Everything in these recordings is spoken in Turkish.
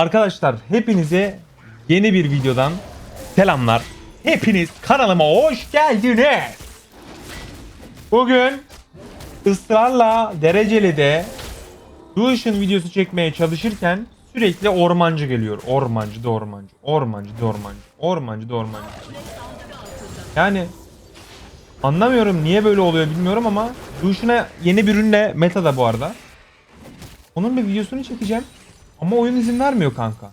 Arkadaşlar hepinize yeni bir videodan selamlar. Hepiniz kanalıma hoş geldiniz. Bugün ısrarla dereceli de videosu çekmeye çalışırken sürekli ormancı geliyor. Ormancı da ormancı. Ormancı da ormancı. Ormancı da ormancı. Yani anlamıyorum niye böyle oluyor bilmiyorum ama Lucian'a yeni bir ürünle metada bu arada. Onun bir videosunu çekeceğim. Ama oyun izin vermiyor kanka.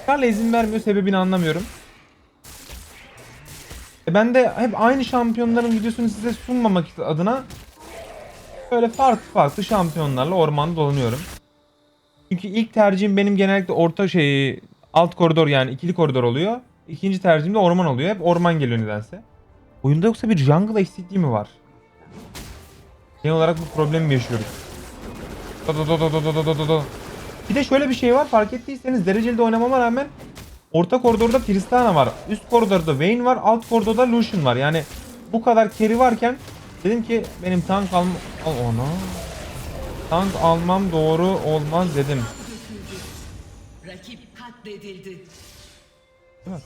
Israrla izin vermiyor sebebini anlamıyorum. E ben de hep aynı şampiyonların videosunu size sunmamak adına böyle farklı farklı şampiyonlarla ormanda dolanıyorum. Çünkü ilk tercihim benim genellikle orta şey alt koridor yani ikili koridor oluyor. İkinci tercihim de orman oluyor. Hep orman geliyor nedense. Oyunda yoksa bir jungle eksikliği mi var? Genel olarak bu problemi yaşıyoruz. Do do do do do do do do do. Bir de şöyle bir şey var fark ettiyseniz dereceli de oynamama rağmen orta koridorda Tristana var. Üst koridorda Vayne var. Alt koridorda Lucian var. Yani bu kadar carry varken dedim ki benim tank almam... Al onu. Tank almam doğru olmaz dedim. Rakip katledildi. Değil mi?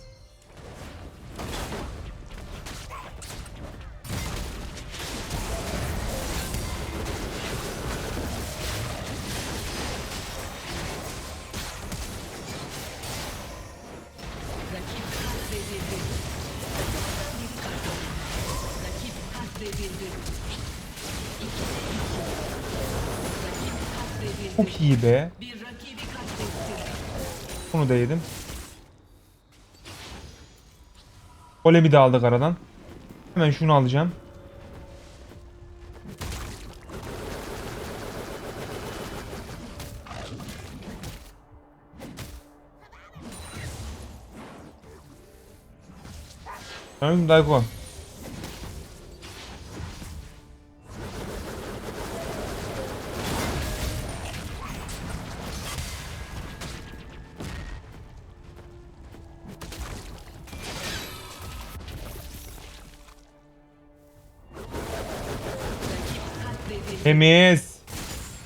Çok iyi be. Bunu da yedim. Golemi de aldık aradan. Hemen şunu alacağım. Tamam Dayko. Temiz.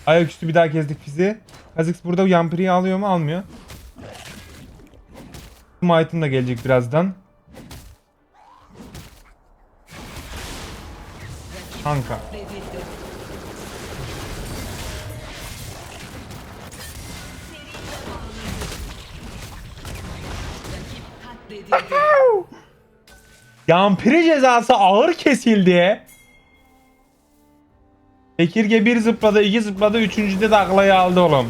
Ayaküstü bir daha kezdik bizi. Kha'Zix burada Yampiri'yi alıyor mu? Almıyor. Smite'ın da gelecek birazdan. Kanka. Yampiri cezası ağır kesildi. Tekirge bir zıpladı, iki zıpladı, üçüncüde de aklayı aldı oğlum.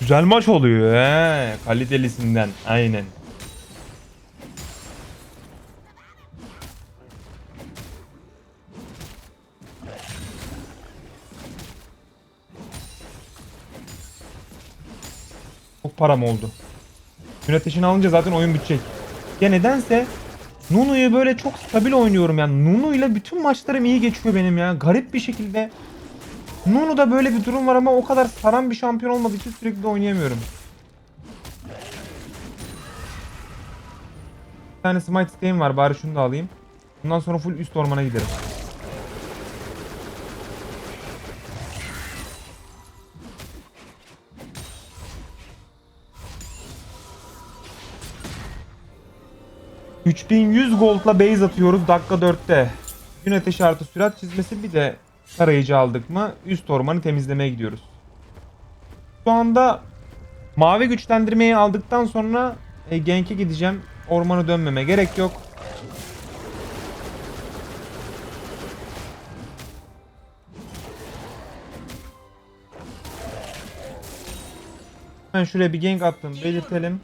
Güzel maç oluyor he. Kalitelisinden. Aynen. Çok param oldu. Gün ateşini alınca zaten oyun bitecek. Ya nedense Nunu'yu böyle çok stabil oynuyorum yani. Nunu ile bütün maçlarım iyi geçiyor benim ya. Garip bir şekilde. Nunu'da böyle bir durum var ama o kadar saran bir şampiyon olmadığı için sürekli oynayamıyorum. Bir tane smite isteğim var bari şunu da alayım. Bundan sonra full üst ormana giderim. ...3100 gold'la base atıyoruz dakika 4'te. Gün ateşi artı sürat çizmesi bir de tarayıcı aldık mı üst ormanı temizlemeye gidiyoruz. Şu anda mavi güçlendirmeyi aldıktan sonra e, Genk'e gideceğim. Ormanı dönmeme gerek yok. Ben şuraya bir gank attım belirtelim.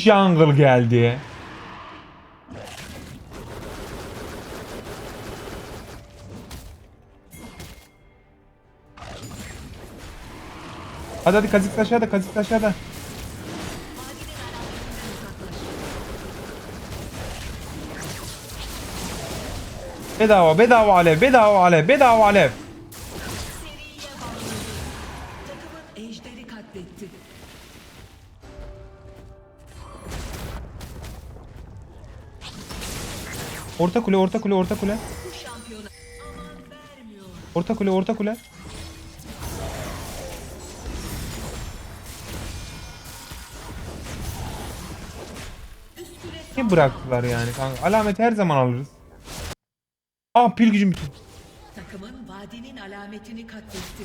Jungle geldi. Hadi hadi Kazix aşağıda, Kazix aşağıda. Bedava bedava alev bedava alev bedava alev. Orta kule orta kule orta kule. Orta kule orta kule. Ne bıraktılar yani kanka? Alameti her zaman alırız. Aa pil gücüm bütün. Takımın vadinin alametini katletti.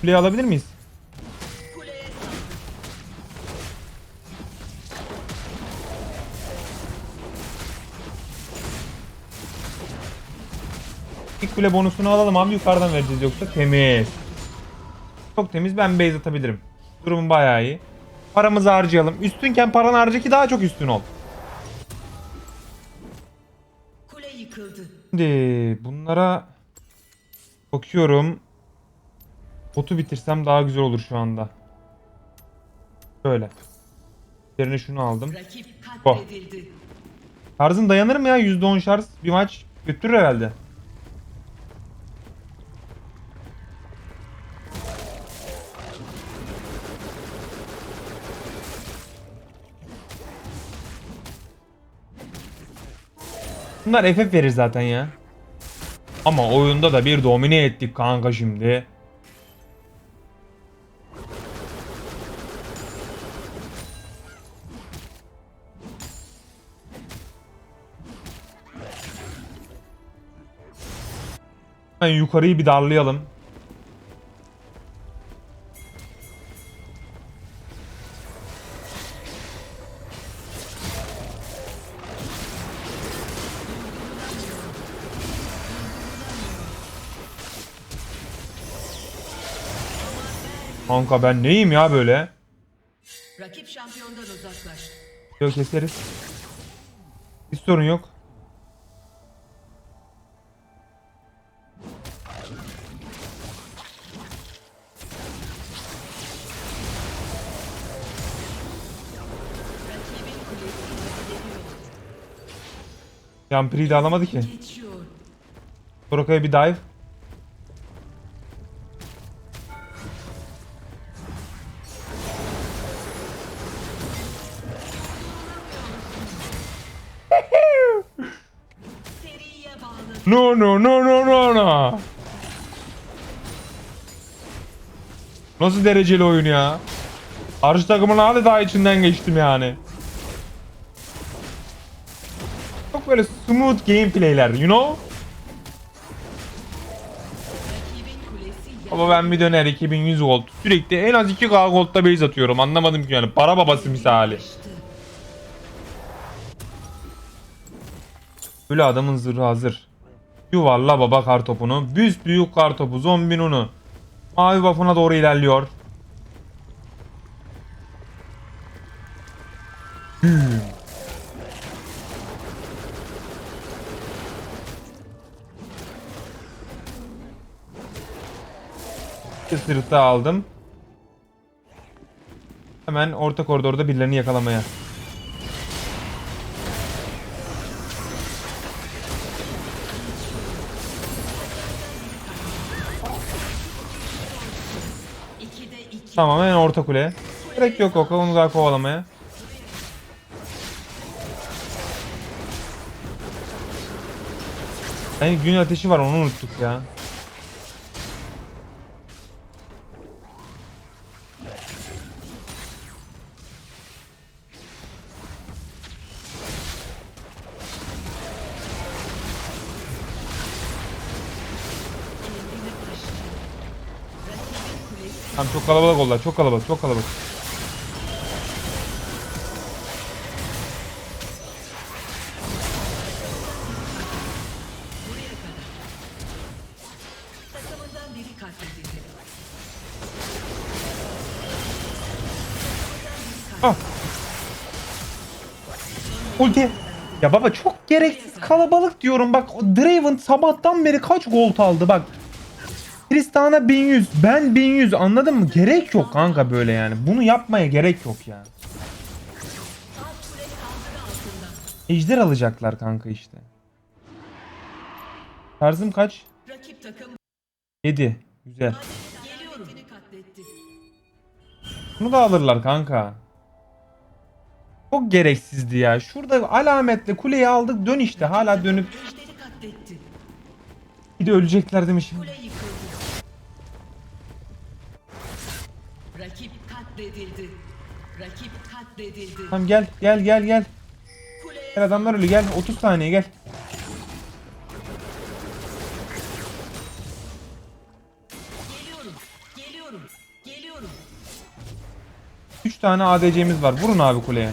Kuleyi alabilir miyiz? Kule bonusunu alalım abi yukarıdan vereceğiz yoksa temiz. Çok temiz ben base atabilirim. Durum bayağı iyi. Paramızı harcayalım. Üstünken paranı harca ki daha çok üstün ol. Kule yıkıldı. Şimdi bunlara bakıyorum. Botu bitirsem daha güzel olur şu anda. Şöyle. Yerine şunu aldım. Rakip Oh. Şarjın dayanır mı ya? %10 şarj bir maç götürür herhalde. Bunlar FF verir zaten ya. Ama oyunda da bir domine ettik kanka şimdi. Hemen yukarıyı bir darlayalım. Kanka ben neyim ya böyle? Rakip şampiyondan uzaklaştı. Yok keseriz. Hiç sorun yok. Yampiri'yi de alamadı ki. Soroka'ya bir dive. No no no no no no. Nasıl dereceli oyun ya? Karşı takımın adeta içinden geçtim yani. Çok böyle smooth gameplayler you know? Ama ben bir döner 2100 gold. Sürekli en az 2k gold'da base atıyorum. Anlamadım ki yani. Para babası misali. Böyle adamın zırhı hazır. Yuvarla baba kartopunu. Büs büyük kartopu. Zombi nunu. Mavi buff'una doğru ilerliyor. Sırıtı aldım. Hemen orta koridorda birilerini yakalamaya. Tamam hemen orta kule. Gerek yok Oka onu daha kovalamaya. Yani gün ateşi var onu unuttuk ya. Çok kalabalık oldular çok kalabalık çok kalabalık. Ah. Ulti. Ya baba çok gereksiz kalabalık diyorum bak Draven sabahtan beri kaç gold aldı bak. Tristana 1100 ben 1100 anladın mı? Gerek yok kanka böyle yani. Bunu yapmaya gerek yok yani. Ejder alacaklar kanka işte. Tarzım kaç? Rakip takım 7. Güzel. Bunu da alırlar kanka. Çok gereksizdi ya. Şurada alametle kuleyi aldık dön işte. Hala dönüp bir de ölecekler demişim. Kule yıkıldı. Katledildi. Rakip katledildi. Tamam gel gel gel gel. Gel adamlar ölü gel. 30 saniye gel. geliyorum. Geliyorum. Geliyorum. 3 tane ADC'miz var. Vurun abi kuleye.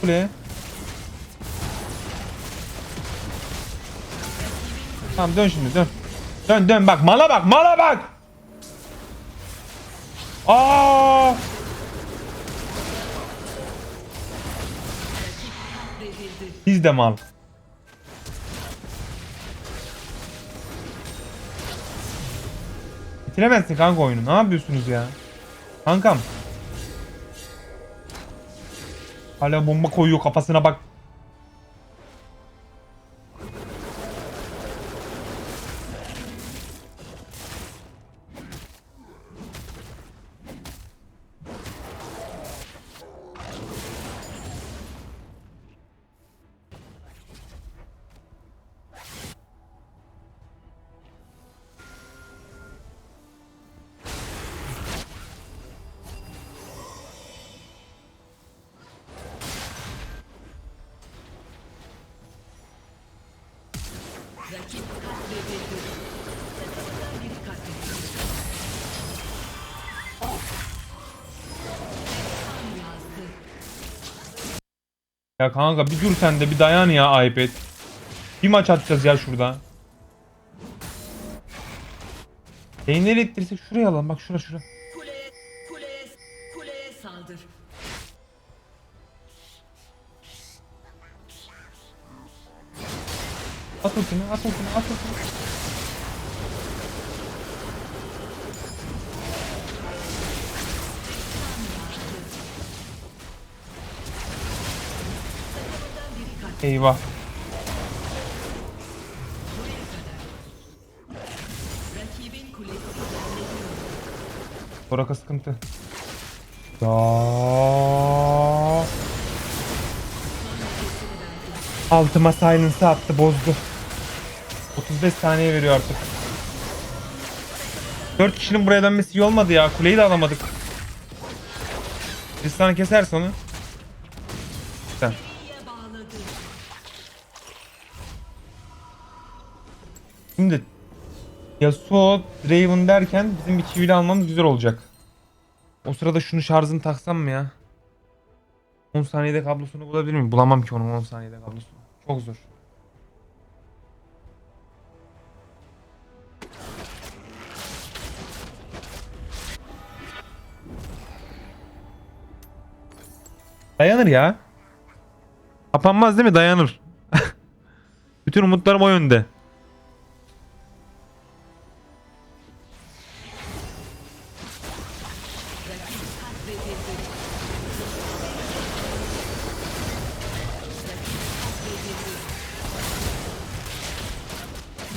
Kuleye. Tamam dön şimdi dön. Dön dön bak mala bak mala bak. Aa! Biz de mal. Bitiremezsin kanka oyunu. Ne yapıyorsunuz ya? Kankam. Hala bomba koyuyor kafasına bak. Ya kanka bir dur sen de bir dayan ya iPad. Bir maç atacağız ya şurada. Beyinleri ettirsek şuraya alalım bak şura şura. Kuleye, kuleye, kuleye saldır. At ultini at ultini at ultini. Eyvah. Soraka sıkıntı. Ya. Altıma silence'ı attı bozdu. 35 saniye veriyor artık. 4 kişinin buraya dönmesi iyi olmadı ya. Kuleyi de alamadık. Tristan keserse onu. Şimdi Yasuo, Draven derken bizim bir çivili almamız güzel olacak. O sırada şunu şarjını taksam mı ya? 10 saniyede kablosunu bulabilir miyim? Bulamam ki onun 10 saniyede kablosunu. Çok zor. Dayanır ya. Kapanmaz değil mi? Dayanır. Bütün umutlarım o yönde.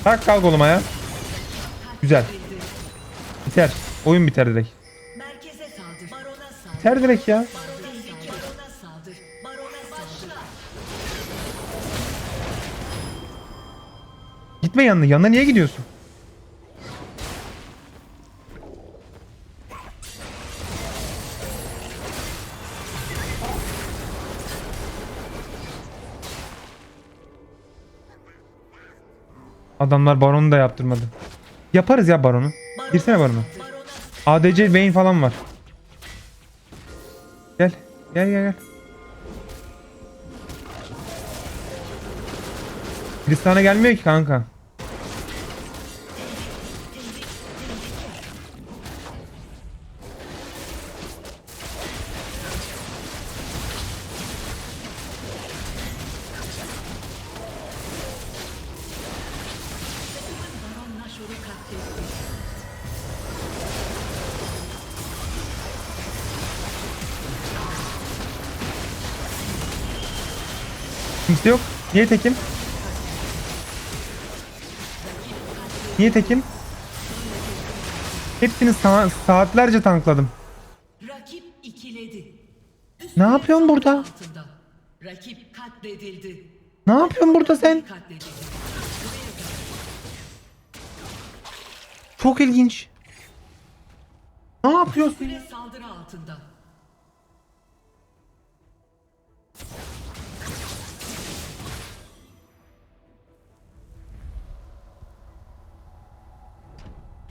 Kalk kalk oğlum ya. Güzel. Biter. Oyun biter direkt. Merkeze. Biter direkt ya. Gitme yanına. Yanına niye gidiyorsun? Adamlar baronu da yaptırmadı. Yaparız ya baronu. Girsene baronu. ADC Vayne falan var. Gel. Gel gel gel. Tristan'a gelmiyor ki kanka. Niye tekim? Niye tekim? Hepsini sa- saatlerce tankladım. Rakip ikiledi. Ne yapıyorsun burada? Altında. Rakip katledildi. Ne yapıyorsun burada sen? Katledildi. Çok ilginç. Ne yapıyorsun? Saldırı altında.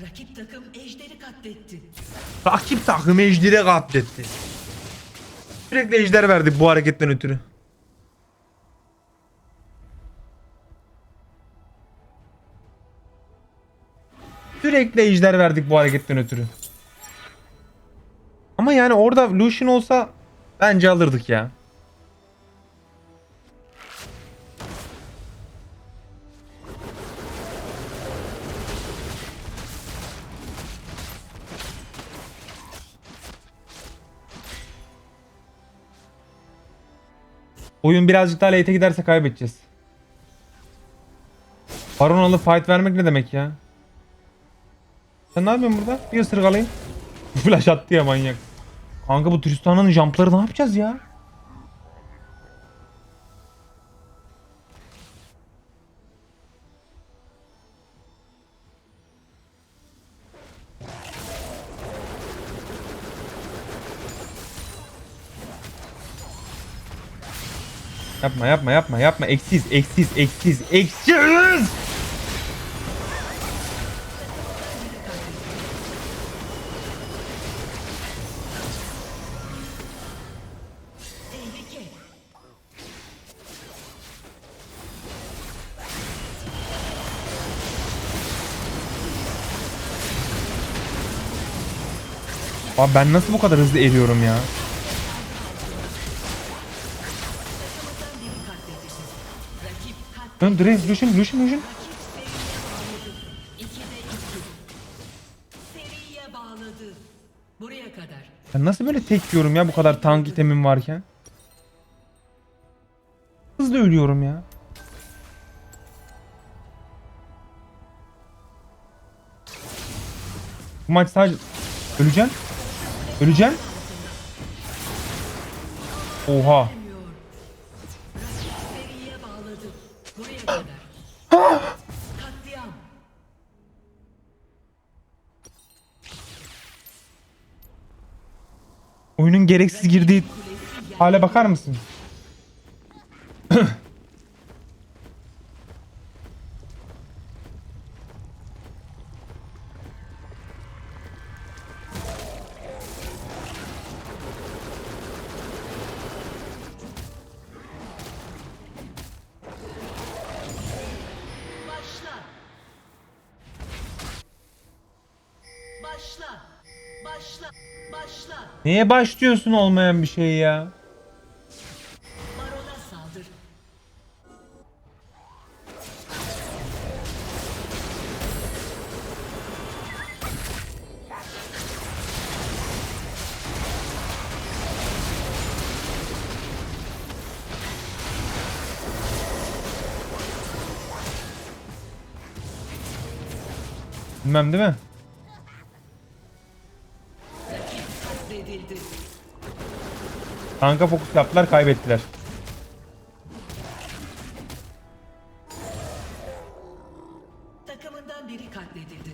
Rakip takım ejderi katletti. Rakip takım ejderi katletti. Sürekli ejder verdik bu hareketten ötürü. Sürekli ejder verdik bu hareketten ötürü. Ama yani orada Lucian olsa bence alırdık ya. Oyun birazcık daha late'e giderse kaybedeceğiz. Baron alıp fight vermek ne demek ya? Sen ne yapıyorsun burada? Bir ısırık alayım. Flash attı ya manyak. Kanka bu Tristan'ın jumpları ne yapacağız ya? Yapma yapma yapma yapma eksiz eksiz eksiz eksiz. Abi ben nasıl bu kadar hızlı eriyorum ya? Dön Dre, Lucian, Lucian, Lucian. Ben nasıl böyle tek yiyorum ya bu kadar tank itemim varken? Hızlı ölüyorum ya. Bu maç sadece... Öleceğim. Öleceğim. Oha. Oyunun gereksiz girdiği hale bakar mısın? Neye başlıyorsun olmayan bir şey ya? Bilmem değil mi? Kanka fokus yaptılar kaybettiler. Takımından biri katledildi.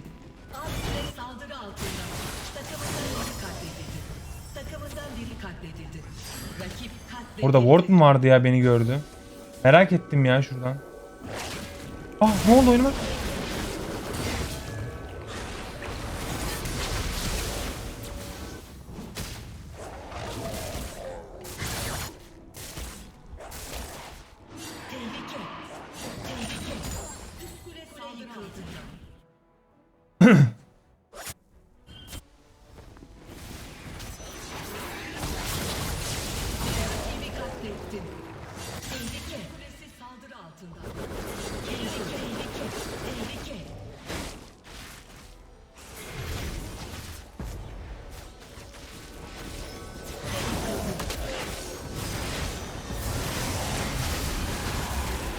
Alt kule saldırı altında. Takımından biri katledildi. Takımından biri katledildi. Rakip katledildi. Orada ward mu vardı ya beni gördü? Merak ettim ya şuradan. Ah ne oldu oyunuma?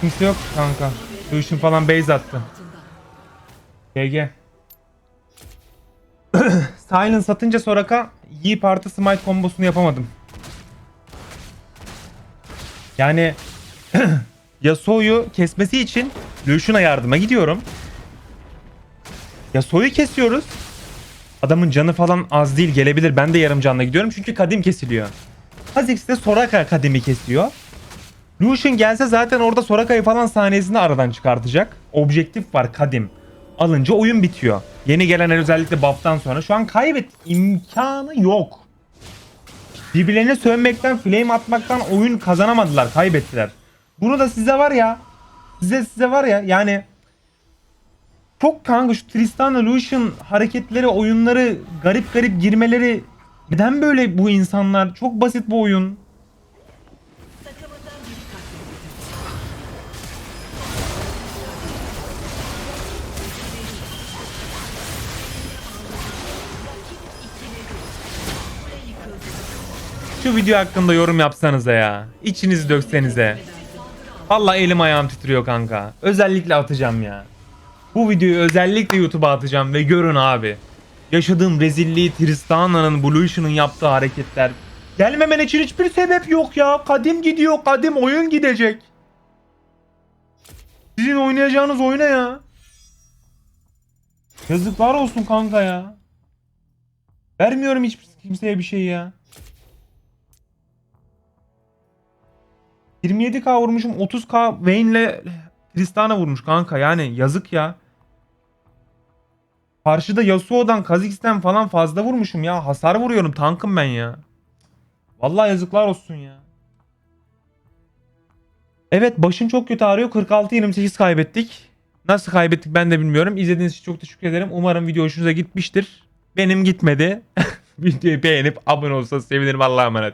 Kimse yok kanka. Lucian falan base attı. GG. Silence satınca Soraka iyi parti smite kombosunu yapamadım. Yani Yasuo'yu kesmesi için Lucian'a yardıma gidiyorum. Yasuo'yu kesiyoruz. Adamın canı falan az değil gelebilir. Ben de yarım canla gidiyorum çünkü kadim kesiliyor. Kha'Zix de Soraka kadimi kesiyor. Lucian gelse zaten orada Soraka'yı falan saniyesinde aradan çıkartacak. Objektif var kadim. Alınca oyun bitiyor. Yeni gelen özellikle buff'tan sonra. Şu an kaybet imkanı yok. Birbirlerine sövmekten, flame atmaktan oyun kazanamadılar. Kaybettiler. Bunu da size var ya. Size size var ya yani çok kanka şu Tristana Lucian hareketleri, oyunları, garip garip girmeleri neden böyle bu insanlar? Çok basit bu oyun. Şu video hakkında yorum yapsanıza ya. İçinizi döksenize. Vallahi elim ayağım titriyor kanka. Özellikle atacağım ya. Bu videoyu özellikle YouTube'a atacağım ve görün abi. Yaşadığım rezilliği Tristana'nın, Blution'un yaptığı hareketler. Gelmemen için hiçbir sebep yok ya. Kadim gidiyor, kadim oyun gidecek. Sizin oynayacağınız oyuna ya. Yazıklar olsun kanka ya. Vermiyorum hiç kimseye bir şey ya. 27k vurmuşum 30k Vayne'le Tristana vurmuş kanka yani yazık ya. Karşıda Yasuo'dan Kha'Zix'ten falan fazla vurmuşum ya. Hasar vuruyorum tankım ben ya. Vallahi yazıklar olsun ya. Evet başım çok kötü ağrıyor. 46-28 kaybettik. Nasıl kaybettik ben de bilmiyorum. İzlediğiniz için çok teşekkür ederim. Umarım video hoşunuza gitmiştir. Benim gitmedi. Videoyu beğenip abone olursanız sevinirim. Allah'a emanet.